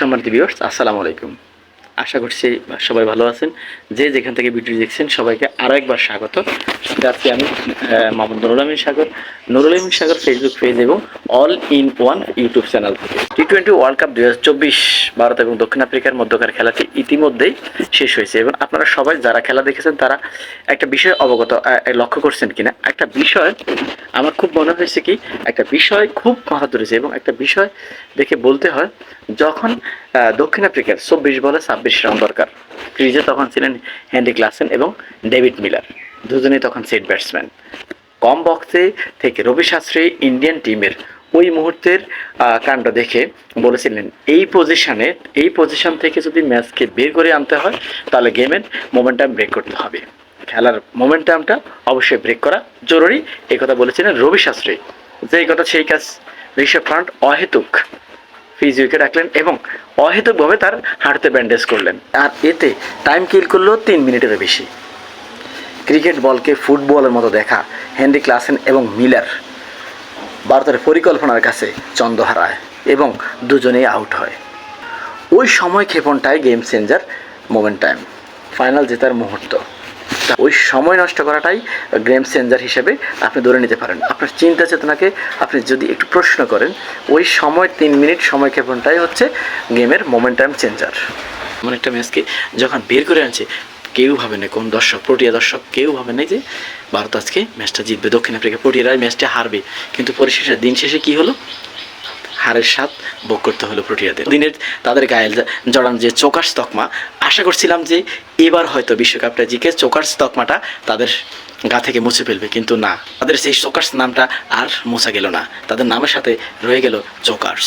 সম্মানিত ভিউয়ার্স আসসালামু আলাইকুম। আশা করছি সবাই ভালো আছেন। যে যেখান থেকে ভিডিও দেখছেন, সবাইকে আরও একবার স্বাগত। সাথে আছি আমি মোহাম্মদ নুরুল আমিন সাগর। নুরুল আমিন সাগর ফেসবুক পেজ এবং all in one YouTube channel থেকে। টি টোয়েন্টি ওয়ার্ল্ড কাপ দুই হাজার চব্বিশ, ভারত এবং দক্ষিণ আফ্রিকার মধ্যকার খেলাটি ইতিমধ্যেই শেষ হয়েছে এবং আপনারা সবাই যারা খেলা দেখেছেন, তারা একটা বিষয় অবগত লক্ষ্য করছেন কিনা। একটা বিষয় আমার খুব মনে হয়েছে কি, একটা বিষয় খুব মাথা ধরেছে এবং একটা বিষয় দেখে বলতে হয়, যখন দক্ষিণ আফ্রিকার চব্বিশ বলে ছাব্বিশ রান দরকার, ক্রিজে তখন ছিলেন হেনরি ক্লাসেন এবং ডেভিড মিলার, দুজনেই তখন সেট ব্যাটসম্যান। কম বক্সে থেকে রবি শাস্ত্রী ইন্ডিয়ান টিমের ওই মুহূর্তের কাণ্ড দেখে বলেছিলেন, এই পজিশানে এই পজিশন থেকে যদি ম্যাচকে বের করে আনতে হয়, তাহলে গেমের মোমেন্টাম ব্রেক করতে হবে। খেলার মোমেন্টামটা অবশ্যই ব্রেক করা জরুরি। এই কথা বলেছিলেন রবি শাস্ত্রী। যে এই কথা সেই কাজ ঋষভ ফ্রন্ট অহেতুক ফিজ উইকেট রাখলেন এবং অহেতুকভাবে তার হাঁটতে ব্যান্ডেজ করলেন। আর এতে টাইম কিল করল তিন মিনিটেরও বেশি। ক্রিকেট বলকে ফুটবলের মতো দেখা। হেনরি ক্লাসেন এবং মিলার। ভারতের পরিকল্পনার কাছে চন্দ হারায় এবং দুজনেই আউট হয়। ওই সময় ক্ষেপণটাই game changer moment time final জেতার মুহূর্ত। ওই সময় নষ্ট করাটাই গেম চেঞ্জার হিসেবে আপনি ধরে নিতে পারেন। আপনার চিন্তা চেতনাকে আপনি যদি একটু প্রশ্ন করেন, ওই সময় তিন মিনিট সময় ক্ষেপণটাই হচ্ছে গেমের মোমেন্টাম চেঞ্জার এমন একটা ম্যাচকে যখন বের করে আনছে কেউ ভাবে না কোন দর্শক প্রোটিয়া দর্শক কেউ ভাবে না যে ভারত আজকে ম্যাচটা জিতবে, দক্ষিণ আফ্রিকা প্রোটিয়ারা ম্যাচটা হারবে। কিন্তু পরিশেষে, দিন শেষে কি হলো? হারের স্বাদ ভোগ করতে হলো প্রোটিয়াদের দিনের তাদের গায়ে জড়ান যে চোকার তকমা আশা করছিলাম যে এবার হয়তো বিশ্বকাপটা জিকে চোকার তকমাটা তাদের গা থেকে মুছে ফেলবে, কিন্তু না। তাদের সেই চোকার্স নামটা আর মোছা গেল না। তাদের নামের সাথে রয়ে গেল চোকার্স